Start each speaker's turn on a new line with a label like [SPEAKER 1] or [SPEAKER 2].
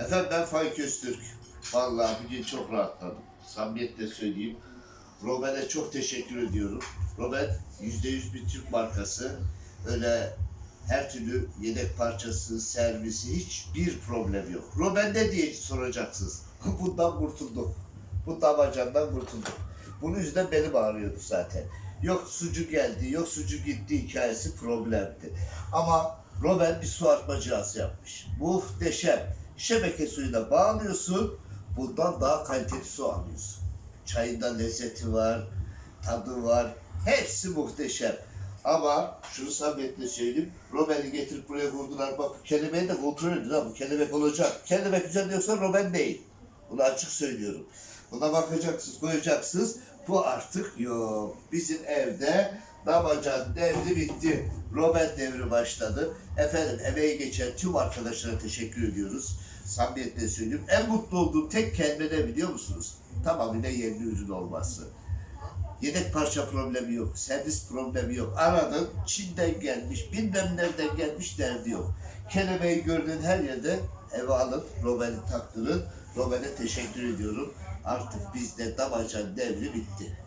[SPEAKER 1] Efendim ben Faik Öztürk. Vallahi bugün çok rahatladım. Samimiyetle söyleyeyim. Robel'e çok teşekkür ediyorum. Robel %100 bir Türk markası. Öyle her türlü yedek parçası, servisi hiçbir problem yok. Robel ne diye soracaksınız. Bundan kurtuldum. Bu damacandan kurtuldum. Bunun yüzünden benim ağrıyordu zaten. Yok sucu geldi, yok sucu gitti hikayesi problemdi. Ama Robel bir su artma cihazı yapmış. Muhteşem. Şebeke suyuna bağlıyorsun, bundan daha kaliteli su alıyorsun. Çayında lezzeti var, tadı var, hepsi muhteşem. Ama şunu samimiyetle söyleyeyim, Robel'i getirip buraya vurdular. Bak bu kelimeyi de kontrol edin ha, bu kelebek olacak. Kelebek üzerinde yoksa Robel değil. Bunu açık söylüyorum. Buna bakacaksınız, koyacaksınız. Bu artık yok. Bizim evde damacan devri bitti. Robert devri başladı. Efendim emeği geçen tüm arkadaşlara teşekkür ediyoruz. Samimiyetle söyleyeyim. En mutlu olduğum tek kelime ne biliyor musunuz? Tamamıyla yerli ürün olması. Yedek parça problemi yok, servis problemi yok. Aradın, Çin'den gelmiş, bilmem nereden gelmiş derdi yok. Kelebeği gördüğün her yerde eve alın, Robel'i taktırın. Robel'e teşekkür ediyorum. Artık bizde damacan devri bitti.